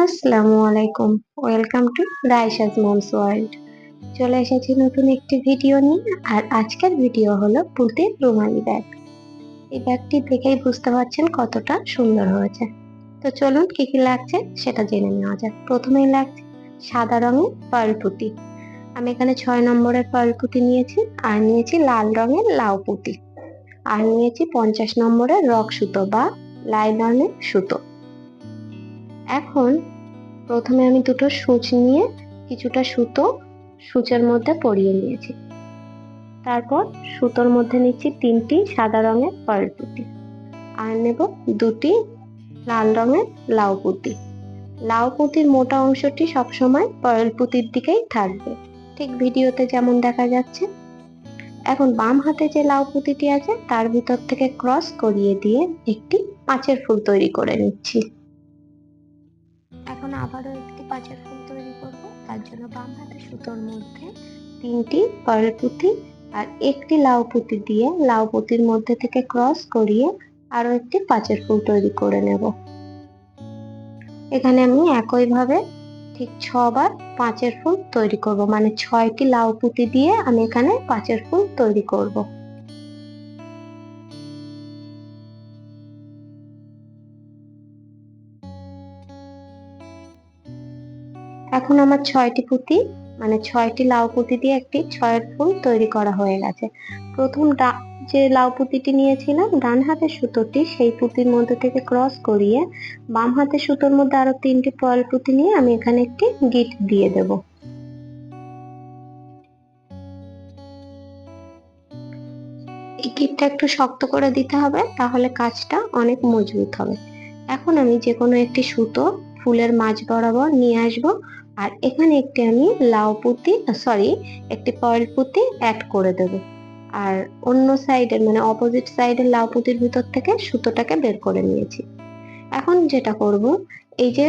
আসসালামু আলাইকুম। Welcome to Raisa's mom's world চলে এসেছি নতুন একটি ভিডিও নিয়ে, আর আজকের ভিডিও হলো পুঁতির রুমালি ব্যাগ এই ব্যাগটি দেখেই বুঝতে পারছেন কতটা সুন্দর হয়েছে। তো চলুন কি কি লাগছে সেটা জেনে নেওয়া যাক। প্রথমেই লাগছে সাদা রঙের পার্ল পুঁতি আমি এখানে ছয় নম্বরের পার্ল পুঁতি নিয়েছি, আর নিয়েছি লাল রঙের লাউ পুঁতি। আর নিয়েছি পঞ্চাশ নম্বরের রক সুতো বা লাইলনের সুতো। এখন প্রথমে আমি দুটো সূচ নিয়ে কিছুটা সুতো সূচের মধ্যে পরিয়ে নিয়েছি। তারপর সুতোর মধ্যে নিচ্ছি তিনটি সাদা রঙের পার্ল পুঁতি আর নেব দুটি লাল রঙের লাউ পুঁতি লাউ পুঁতির মোটা অংশটি সবসময় পার্ল পুঁতির দিকেই থাকবে। ঠিক ভিডিওতে যেমন দেখা যাচ্ছে, এখন বাম হাতে যে লাউ পুঁতিটি আছে, তার ভিতর থেকে ক্রস করিয়ে দিয়ে একটি পাঁচের ফুল তৈরি করে নিচ্ছি। আবারও একটি পাঁচের ফুল তৈরি করব। তার জন্য বাম হাতে সুতোর মধ্যে তিনটি পার্ল পুঁতি আর একটি লাউ পুঁতি দিয়ে লাউ পুঁতির মধ্যে থেকে ক্রস করিয়ে আরও একটি পাঁচের ফুল তৈরি করে নেব। এখানে আমি একইভাবে ঠিক ছবার পাঁচের ফুল তৈরি করব। মানে ছয়টি লাউ পুঁতি দিয়ে আমি এখানে পাঁচের ফুল তৈরি করব। এখন আমার ছয়টি পুঁতি মানে ছয়টি লাউ পুঁতি দিয়ে একটি ছয়ের ফুল তৈরি করা হয়ে গেছে। প্রথম যে লাউ পুঁতিটি নিয়েছিলাম, ডান হাতের সুতোটি, সেই পুঁতির মধ্যে থেকে ক্রস করিয়ে বাম হাতের সুতোর মধ্যে আরও তিনটি পয়েল পুঁতি নিয়ে আমি এখানে একটি গিট দিয়ে দেব। গিটটা একটু শক্ত করে দিতে হবে, তাহলে কাজটা অনেক মজবুত হবে। এখন আমি যে কোনো একটি সুতো ফুলের মাঝ বরাবর নিয়ে আসব। আর এখানে একটি আমি লাউ পুঁতি সরি একটি পয়েল পুঁতি অ্যাড করে দেব। আর অন্য সাইডের মানে অপোজিট সাইডের লাউ পুঁতির ভিতর থেকে সুতোটাকে বের করে নিয়েছি। এখন যেটা করব, এই যে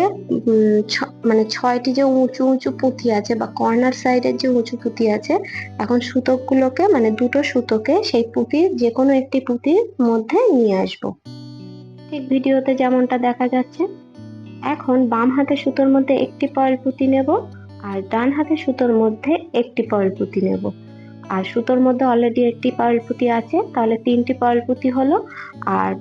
মানে ছয়টি যে উঁচু উঁচু পুঁতি আছে বা কর্নার সাইডের যে উঁচু পুঁতি আছে, এখন সুতোগুলোকে মানে দুটো সুতোকে সেই পুঁতির যে কোনো একটি পুঁতির মধ্যে নিয়ে আসব। ঠিক ভিডিওতে যেমনটা দেখা যাচ্ছে এখন বাম হাতে সুতোর মধ্যে একটি পয়েল পুঁতি নেব আর ডান হাতে সুতোর মধ্যে একটি পয়েল পুঁতি নেব। আর সুতোর মধ্যে অলরেডি একটি পয়েল পুঁতি আছে, তাহলে তিনটি পয়েল পুঁতি হলো। আর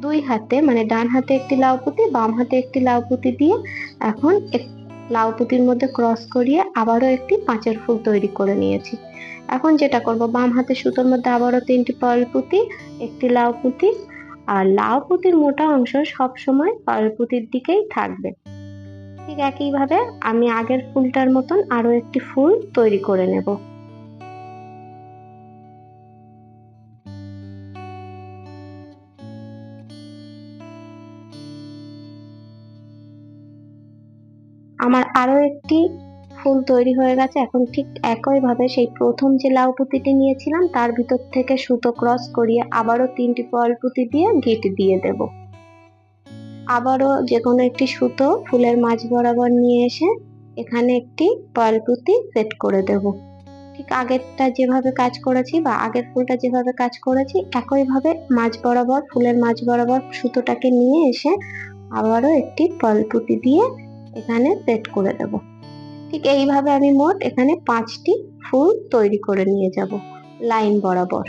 দুই হাতে মানে ডান হাতে একটি লাউ পুঁতি, বাম হাতে একটি লাউ পুঁতি দিয়ে এখন লাউ পুঁতির মধ্যে ক্রস করিয়ে আবারও একটি পাঁচের ফুল তৈরি করে নিয়েছি। এখন যেটা করব, বাম হাতে সুতোর মধ্যে আবারও তিনটি পয়েল পুঁতি, একটি লাউ পুঁতি আর লাউ পুঁতির মোটা অংশ সবসময় পারল পুঁতির দিকেই থাকবে। ঠিক একইভাবে আমি আগের ফুলটার মতন আরও একটি ফুল তৈরি করে নেব। আমার আরও একটি ফুল তৈরি হয়ে গেছে। এখন ঠিক একইভাবে সেই প্রথম যে লাউ পুঁতিটি নিয়েছিলাম, তার ভিতর থেকে সুতো ক্রস করিয়ে আবারও তিনটি ফল পুঁতি দিয়ে গিট দিয়ে দেব। আবারও যে কোনো একটি সুতো ফুলের মাঝ বরাবর নিয়ে এসে এখানে একটি পয়েল পুঁতি সেট করে দেব। ঠিক আগেরটা যেভাবে কাজ করেছি বা আগের ফুলটা যেভাবে কাজ করেছি, একইভাবে মাঝ বরাবর, ফুলের মাঝ বরাবর সুতোটাকে নিয়ে এসে আবারও একটি পয়েল পুঁতি দিয়ে এখানে সেট করে দেবো। ঠিক এইভাবে আমি মোট এখানে পাঁচটি ফুল তৈরি করে নিয়ে যাব, লাইন বরাবর।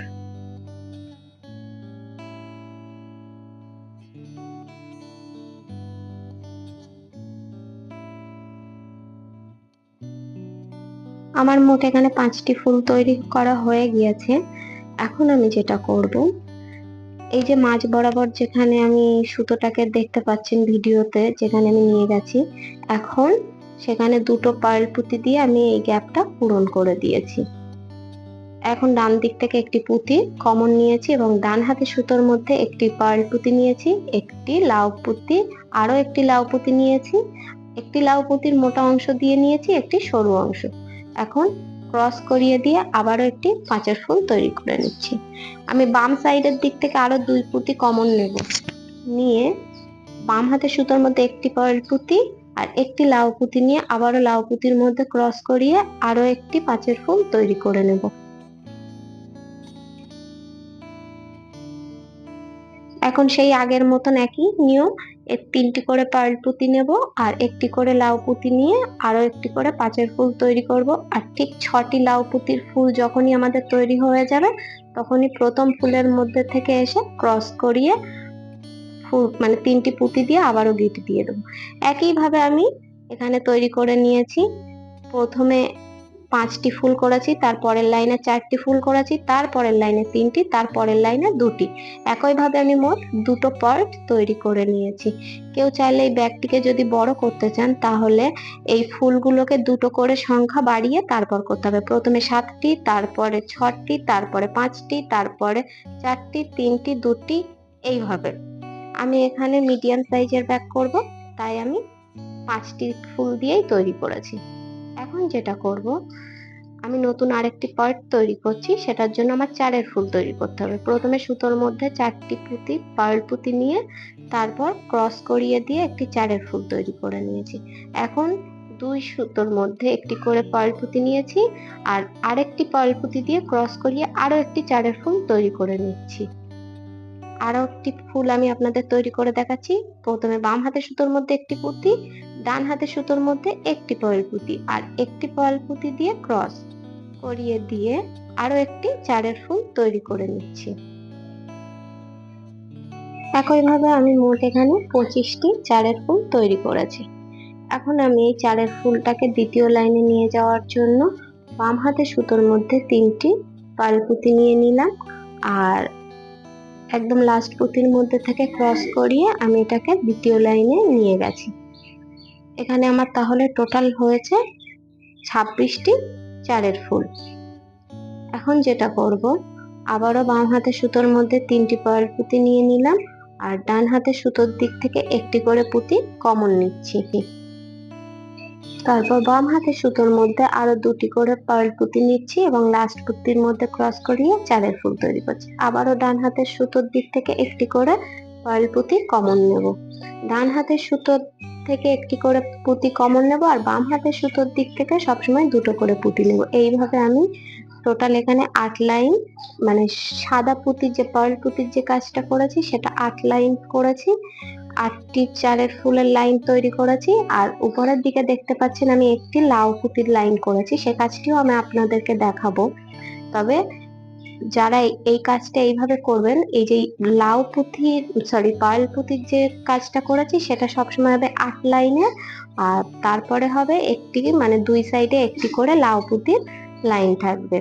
আমার মোট এখানে পাঁচটি ফুল তৈরি করা হয়ে গিয়েছে, এখন আমি যেটা করব, এই যে মাঝ বরাবর যেখানে আমি সুতোটাকে দেখতে পাচ্ছেন ভিডিওতে, যেখানে আমি নিয়ে গেছি, এখন সেখানে দুটো পার্ল পুঁতি দিয়ে আমি এই গ্যাপটা পূরণ করে দিয়েছি। এখন ডান দিক থেকে একটি পুঁতি কমন নিয়েছি এবং ডান হাতে সুতোর মধ্যে একটি পার্ল পুঁতি নিয়েছি, একটি লাউ পুঁতি আরও একটি লাউ পুঁতি নিয়েছি, একটি লাউ পুঁতির মোটা অংশ দিয়ে নিয়েছি, একটি সরু অংশ। এখন ক্রস করিয়ে দিয়ে আবারও একটি পাঁচের ফুল তৈরি করে নিচ্ছি। আমি বাম সাইডের দিক থেকে আরও দুই পুঁতি কমন নেব। নিয়ে বাম হাতে সুতোর মধ্যে একটি পার্ল পুঁতি আর একটি লাউ পুঁতি নিয়ে আবারও লাউ পুঁতির মধ্যে ক্রস করিয়ে আরও একটি পাঁচের ফুল তৈরি করে নেব। এখন সেই আগের মতন একই নিয়ম এর তিনটি করে পার্ল পুঁতি নেব আর একটি করে লাউ পুঁতি নিয়ে আরও একটি করে পাঁচের ফুল তৈরি করব। আর ঠিক ছটি লাউ পুঁতির ফুল যখনই আমাদের তৈরি হয়ে যাবে, তখনই প্রথম ফুলের মধ্যে থেকে এসে ক্রস করিয়ে মানে তিনটি পুঁতি দিয়ে আবারও গিট দিয়ে দেবো। একইভাবে আমি এখানে তৈরি করে নিয়েছি। প্রথমে পাঁচটি ফুল করেছি, তারপরের লাইনে চারটি ফুল করেছি, তারপরের লাইনে তিনটি, তারপরের লাইনে দুটি। একইভাবে আমি মোট দুটো পার্ট তৈরি করে নিয়েছি। কেউ চাইলে এই ব্যাগটিকে যদি বড় করতে চান, তাহলে এই ফুলগুলোকে দুটো করে সংখ্যা বাড়িয়ে তারপর করতে হবে। প্রথমে সাতটি, তারপরে ছটি, তারপরে পাঁচটি, তারপরে চারটি, তিনটি, দুটি, এইভাবে। আমি এখানে মিডিয়াম সাইজের ব্যাগ করব, তাই আমি পাঁচটি ফুল দিয়েই তৈরি করেছি। এখন যেটা করব, আমি নতুন আরেকটি পার্ট তৈরি করছি, সেটার জন্য আমার চারের ফুল তৈরি করতে হবে। প্রথমে সুতোর মধ্যে চারটি পুঁতি পার্ল পুঁতি নিয়ে তারপর ক্রস করিয়ে দিয়ে একটি চারের ফুল তৈরি করে নিয়েছি। এখন দুই সুতোর মধ্যে একটি করে পার্ল পুঁতি নিয়েছি, আর আরেকটি পার্ল পুঁতি দিয়ে ক্রস করিয়ে আরও একটি চারের ফুল তৈরি করে নিচ্ছি। আরও একটি ফুল আমি আপনাদের তৈরি করে দেখাচ্ছি। প্রথমে বাম হাতের সুতোর মধ্যে একটি পুঁতি, ডান হাতের সুতোর মধ্যে একটি পয়েল পুঁতি আর একটি পয়েল পুঁতি দিয়ে ক্রস করিয়ে দিয়ে আরও একটি চারের ফুল তৈরি করে নিচ্ছি। একইভাবে আমি মোট এখানে পঁচিশটি চারের ফুল তৈরি করেছি। এখন আমি এই চারের ফুলটাকে দ্বিতীয় লাইনে নিয়ে যাওয়ার জন্য বাম হাতের সুতোর মধ্যে তিনটি পালপুতি নিয়ে নিলাম আর একদম লাস্ট পুঁতির মধ্যে থেকে ক্রস করিয়ে আমি এটাকে দ্বিতীয় লাইনে নিয়ে গেছি। এখানে আমার তাহলে টোটাল হয়েছে ছাব্বিশটি চারের ফুল। এখন যেটা করব, আবারও বাম হাতে সুতোর মধ্যে তিনটি পার্ল পুঁতি নিয়ে নিলাম, আর ডান হাতে সুতোর দিক থেকে একটি করে পুঁতি কমন নিচ্ছি। তারপর বাম হাতের সুতোর মধ্যে আরও দুটি করে পার্ল পুঁতি নিচ্ছি এবং লাস্ট পুঁতির মধ্যে ক্রস করিয়ে চারের ফুল তৈরি করছি। আবারও ডান হাতের সুতোর দিক থেকে একটি করে পার্ল পুঁতি কমন নেব। ডান হাতের সুতোর থেকে একটি করে পুঁতি কমন নেব আর বাম হাতের সুতোর দিক থেকে সবসময় দুটো করে পুঁতি নেব। এইভাবে আমি টোটাল এখানে আট লাইন মানে সাদা পুঁতির যে পার্ল পুঁতির যে কাজটা করেছি, সেটা আট লাইন করেছি। আটটি চারের ফুলের লাইন তৈরি করেছি আর উপরের দিকে দেখতে পাচ্ছেন আমি একটি লাউ পুঁতির লাইন করেছি। সে কাজটিও আমি আপনাদেরকে দেখাবো। তবে যারা এই কাজটা এইভাবে করবেন, এই যে লাউ পুঁথির সরি পার্ল পুঁথির যে কাজটা করেছি, সেটা সবসময় হবে আট লাইনে। আর তারপরে হবে একটি মানে দুই সাইডে একটি করে লাউ পুঁতির লাইন থাকবে।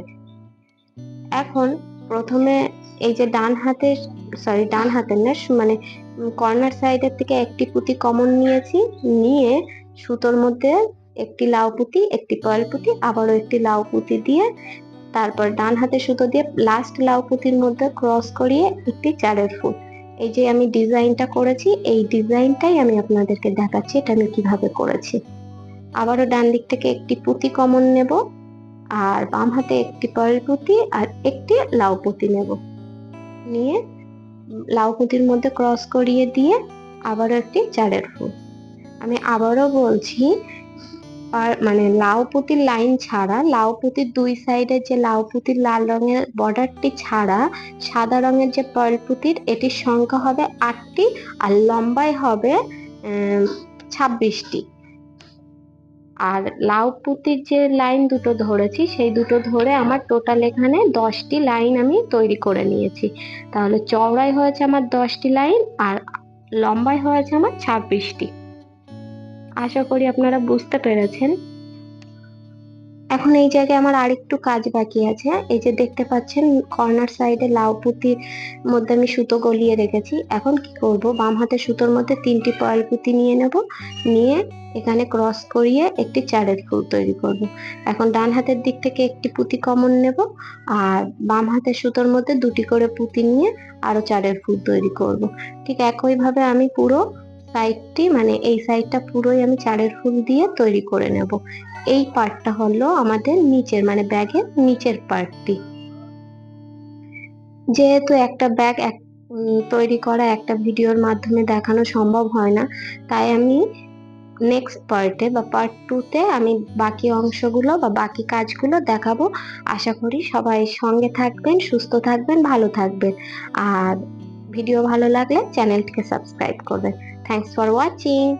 এখন প্রথমে এই যে ডান হাতের সরি ডান হাতের না মানে কর্নার সাইডের থেকে একটি পুঁতি কমন নিয়েছি। নিয়ে সুতোর মধ্যে একটি লাউ পুঁতি, একটি পার্ল পুঁতি, আবারও একটি লাউ পুঁতি দিয়ে তারপর ডান হাতে সুতো দিয়ে লাস্ট লাউ পুঁতির মধ্যে ক্রস করিয়ে একটি চারের ফুল। এই যে আমি ডিজাইনটা করেছি, এই ডিজাইনটাই আমি আপনাদেরকে দেখাচ্ছি, এটা আমি কীভাবে করেছি। আবারও ডান দিক থেকে একটি পুঁতি কমন নেব, আর বাম হাতে একটি পার্ল পুঁতি আর একটি লাউ পুঁতি নেব। নিয়ে লাউ পুঁতির মধ্যে ক্রস করিয়ে দিয়ে আবারও একটি চারের ফুল। আমি আবারও বলছি, আর মানে লাউ পুঁতির লাইন ছাড়া, লাউ পুঁতির দুই সাইডে যে লাউ পুঁতির লাল রঙের বর্ডারটি ছাড়া, সাদা রঙের যে পার্ল পুঁতির, এটির সংখ্যা হবে আটটি আর লম্বায় হবে ছাব্বিশটি। আর লাউ পুঁতির যে লাইন দুটো ধরেছি, সেই দুটো ধরে আমার টোটাল এখানে দশটি লাইন আমি তৈরি করে নিয়েছি। তাহলে চওড়াই হয়েছে আমার দশটি লাইন আর লম্বায় হয়েছে আমার ছাব্বিশটি। আশা করি আপনারা বুঝতে পেরেছেন। এখন এই জায়গায় আমার আরেকটু কাজ বাকি আছে। এই যে দেখতে পাচ্ছেন কর্নার সাইডে লাউ পুঁতির মধ্যে আমি সুতো গলিয়ে রেখেছি। এখন কি করব? বাম হাতে সুতোর মধ্যে তিনটি পয়েল পুঁতি নিয়ে নেব। নিয়ে এখানে ক্রস করিয়ে একটি চারের ফুল তৈরি করব। এখন ডান হাতের দিক থেকে একটি পুঁতি কমন নেব আর বাম হাতের সুতোর মধ্যে দুটি করে পুঁতি নিয়ে আরও চারের ফুল তৈরি করব। ঠিক একইভাবে আমি পুরো সাইডটি মানে এই সাইডটা পুরোই আমি চারের ফুল দিয়ে তৈরি করে নেব এই পার্টটা হলো আমাদের নিচের মানে ব্যাগের নিচের পার্টটি যেহেতু একটা ব্যাগ এক তৈরি করা একটা ভিডিওর মাধ্যমে দেখানো সম্ভব হয় না, তাই আমি নেক্সট পার্টে বা পার্ট টুতে আমি বাকি অংশগুলো বা বাকি কাজগুলো দেখাবো। আশা করি সবাই সঙ্গে থাকবেন, সুস্থ থাকবেন, ভালো থাকবেন। আর ভিডিও ভালো লাগলে চ্যানেলটিকে সাবস্ক্রাইব করবেন। Thanks for watching